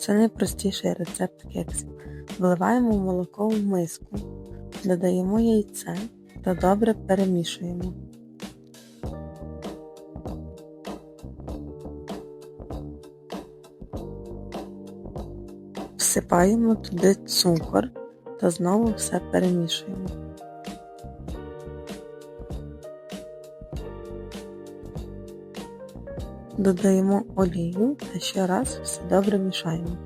Це найпростіший рецепт кексів. Вливаємо молоко в миску, додаємо яйце та добре перемішуємо. Всипаємо туди цукор та знову все перемішуємо. Додаємо олію та ще раз все добре мішаємо.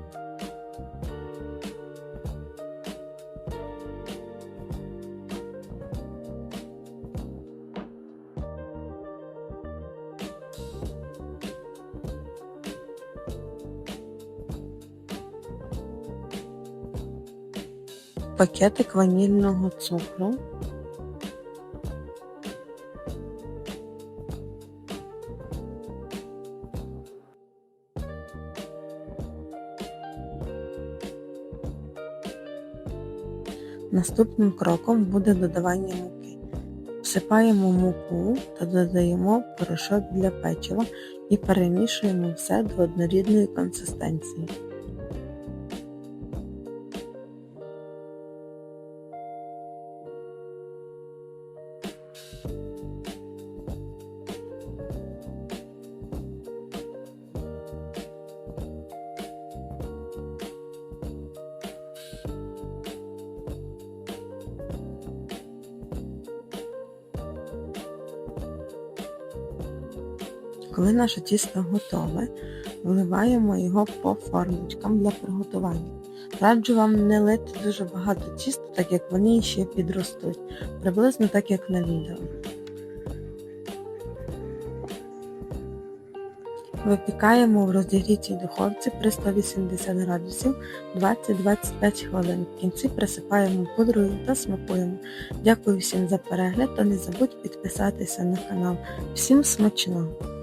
Пакетик ванільного цукру. Наступним кроком буде додавання муки. Всипаємо муку та додаємо порошок для печива і перемішуємо все до однорідної консистенції. Коли наше тісто готове, вливаємо його по формочкам для приготування. Раджу вам не лити дуже багато тіста, так як вони ще підростуть, приблизно так як на відео. Випікаємо в розігрітій духовці при 180 градусів 20-25 хвилин. В кінці присипаємо пудрою та смакуємо. Дякую всім за перегляд та не забудь підписатися на канал. Всім смачного!